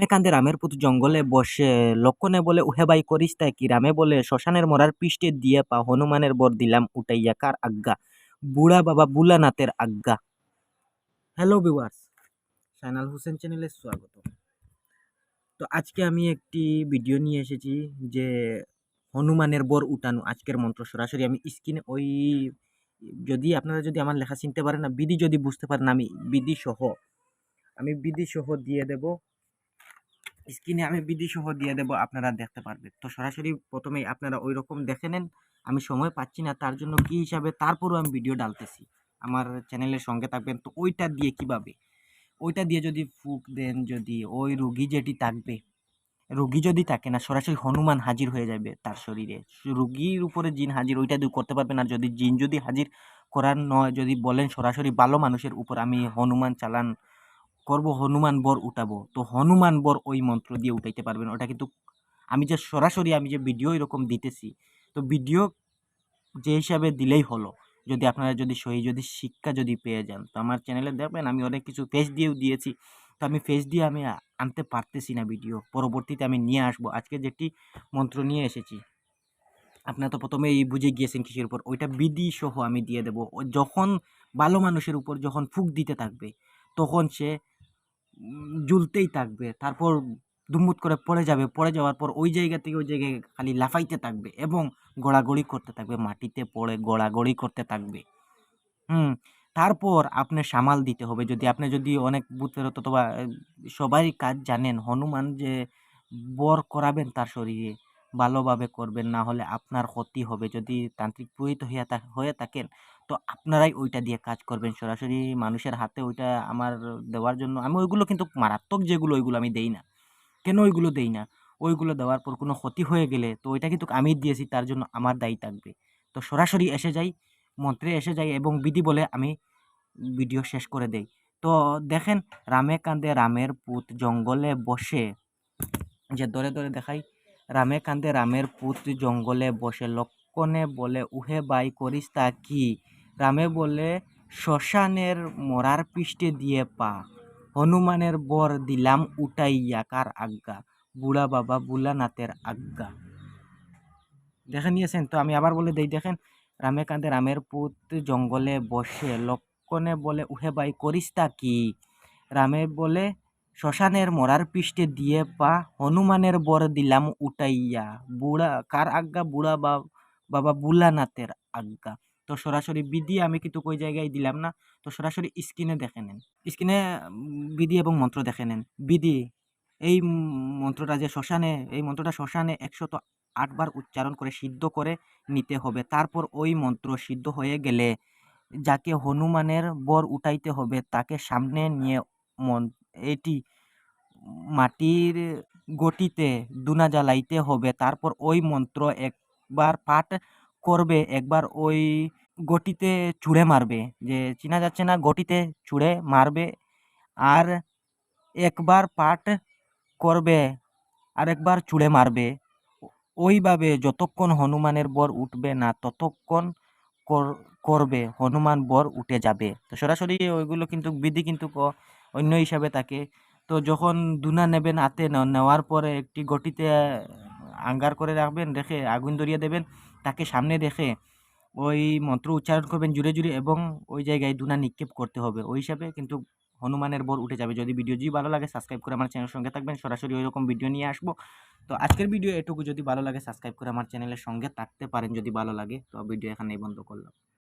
রামে কান্দে রামের পুত জঙ্গলে বসে লক্ষণে বলে, উহে বাই করিস তাই কি? রামে বলে, শ্মশানের মরার পৃষ্ঠে দিয়ে পা হনুমানের বর দিলাম, উঠাইয়া কার আজ্ঞা? বুড়া বাবা বুলানাথের আজ্ঞা। হ্যালো ভিউয়ার্স সাইনাল হোসেন চ্যানেলে স্বাগত। তো আজকে আমি একটি ভিডিও নিয়ে এসেছি যে হনুমানের বর উঠানো, আজকের মন্ত্র সরাসরি আমি স্ক্রিনে ওই, যদি আপনারা যদি আমার লেখা চিনতে পারেন না, বিধি যদি বুঝতে পারেন, আমি বিধি সহ, আমি বিধি সহ দিয়ে দেব। স্ক্রিনে আমি বিধি সহ দিয়ে দেব, আপনারা দেখতে পারবেন। তো সরাসরি প্রথমেই আপনারা ওই রকম দেখে নেন, আমি সময় পাচ্ছি না, তার জন্য কি হিসাবে তারপরও আমি ভিডিও ডালতেছি। আমার চ্যানেলের সঙ্গে থাকবেন, তো ওইটা দিয়ে কীভাবে? ওইটা দিয়ে যদি ফুক দেন, যদি ওই রুগী যেটি থাকবে, রুগী যদি থাকে না, সরাসরি হনুমান হাজির হয়ে যাবে তার শরীরে। রুগীর উপরে জিন হাজির, ওইটা দিয়ে করতে পারবেন, আর যদি জিন যদি হাজির করার নয়, যদি বলেন সরাসরি ভালো মানুষের উপর, আমি হনুমান চালান করব হনুমান বর উঠাবো। তো হনুমান বর ওই মন্ত্র দিয়ে উঠাইতে পারবেন। ওটা কিন্তু আমি যে সরাসরি আমি যে ভিডিও এরকম দিতেছি, তো ভিডিও যে হিসাবে দিলেই হলো। যদি আপনারা যদি সহি যদি শিক্ষা যদি পেয়ে যান, তো আমার চ্যানেলে দেখবেন আমি অনেক কিছু ফেস দিয়েও দিয়েছি। তো আমি ফেস দিয়ে আমি আনতে পারতেছি না ভিডিও। পরবর্তীতে আমি নিয়ে আসব। আজকে যেটি মন্ত্র নিয়ে এসেছি, আপনারা তো প্রথমেই বুঝে গিয়েছেন কিসের উপর। ওইটা বিধি সহ আমি দিয়ে দেবো। যখন ভালো মানুষের উপর যখন ফুক দিতে থাকবে, তখন সে ঝুলতেই থাকবে, তারপর দুমুত করে পড়ে যাবে, পড়ে যাওয়ার পর ওই জায়গা থেকে ওই জায়গায় খালি লাফাইতে থাকবে এবং গড়াগড়ি করতে থাকবে, মাটিতে পড়ে গড়াগড়ি করতে থাকবে। হুম, তারপর আপনি সামাল দিতে হবে। যদি আপনি যদি অনেক বুথের অথবা সবাই কাজ জানেন, হনুমান যে বর করাবেন তার শরীরে ভালোভাবে করবেন, না হলে আপনার ক্ষতি হবে। যদি তান্ত্রিক পুরোহিত হইয়া হয়ে থাকেন, তো আপনারাই ওইটা দিয়ে কাজ করবেন। সরাসরি মানুষের হাতে ওইটা আমার দেওয়ার জন্য, আমি ওইগুলো কিন্তু মারাত্মক যেগুলো, ওইগুলো আমি দেই না। কেন ওইগুলো দেই না? ওইগুলো দেওয়ার পর কোনো ক্ষতি হয়ে গেলে, তো ওইটা কিন্তু আমি দিয়েছি, তার জন্য আমার দায়ী থাকবে। তো সরাসরি এসে যাই, মন্ত্রে এসে যাই এবং বিধি বলে আমি ভিডিও শেষ করে দেই। তো দেখেন, রামে কান্দে, রামের পুত জঙ্গলে বসে যে দরে দরে দেখাই রামে কান্দে রামের পুত জঙ্গলে বসে লক্ষণে বলে উহে বাই করিস তা কি? রামে বলে, শ্মশানের মরার পৃষ্ঠে দিয়ে পা হনুমানের বর দিলাম উঠাইয়া কার আজ্ঞা বুড়া বাবা বুলানাথের আজ্ঞা। দেখে নিয়েছেন তো আমি আবার বলে দেই, দেখেন রামে কান্দে রামের পুত জঙ্গলে বসে লক্ষণে বলে উহে বাই করিস তা কি? রামে বলে শ্মশানের মরার পৃষ্ঠে দিয়ে পা হনুমানের বর দিলাম উঠাইয়া। বুড়া, কার আজ্ঞা? বুড়া বা, বাবা বুলানাথের আজ্ঞা। তো সরাসরি বিধি আমি কিন্তু কই জায়গায় দিলাম না? তো সরাসরি স্ক্রিনে দেখে নেন। স্ক্রিনে বিধি এবং মন্ত্র দেখে নেন। বিধি, এই মন্ত্রটা যে শ্মশানে, এই মন্ত্রটা শ্মশানে একশত আটবার উচ্চারণ করে সিদ্ধ করে নিতে হবে। তারপর ওই মন্ত্র সিদ্ধ হয়ে গেলে যাকে হনুমানের বর উঠাইতে হবে, তাকে সামনে নিয়ে মন এটি মাটির গটিতে দুনা জ্বালাইতে হবে। তারপর ওই মন্ত্র একবার পাঠ করবে, একবার ওই গটিতে ছুঁড়ে মারবে। যে চেনা যাচ্ছে না গটিতে ছুঁড়ে মারবে। আর একবার পাঠ করবে, আরেকবার ছুঁড়ে মারবে। ওইভাবে যতক্ষণ হনুমানের বর উঠবে না, ততক্ষণ কর- করবে, হনুমান বর উঠে যাবে। তো সরাসরি ওইগুলো কিন্তু, বিধি কিন্তু অন্য হিসাবে থাকে। তো যখন দুনা নেবেন, হাতে নেওয়ার পরে একটি গটিতে আঙ্গার করে রাখবেন, রেখে আগুন ধরিয়ে দেবেন, তাকে সামনে রেখে ওই মন্ত্র উচ্চারণ করবেন জুড়ে জুড়ে এবং ওই জায়গায় দুনা নিক্ষেপ করতে হবে। ওই হিসাবে কিন্তু হনুমানের বর উঠে যাবে। যদি ভিডিও যদি ভালো লাগে সাবস্ক্রাইব করে আমার চ্যানেলের সঙ্গে থাকবেন। সরাসরি ওই রকম ভিডিও নিয়ে আসব। তো আজকের ভিডিও এটুকু। যদি ভালো লাগে সাবস্ক্রাইব করে আমার চ্যানেলের সঙ্গে থাকতে পারেন যদি ভালো লাগে। তো ভিডিও এখানেই বন্ধ করলাম।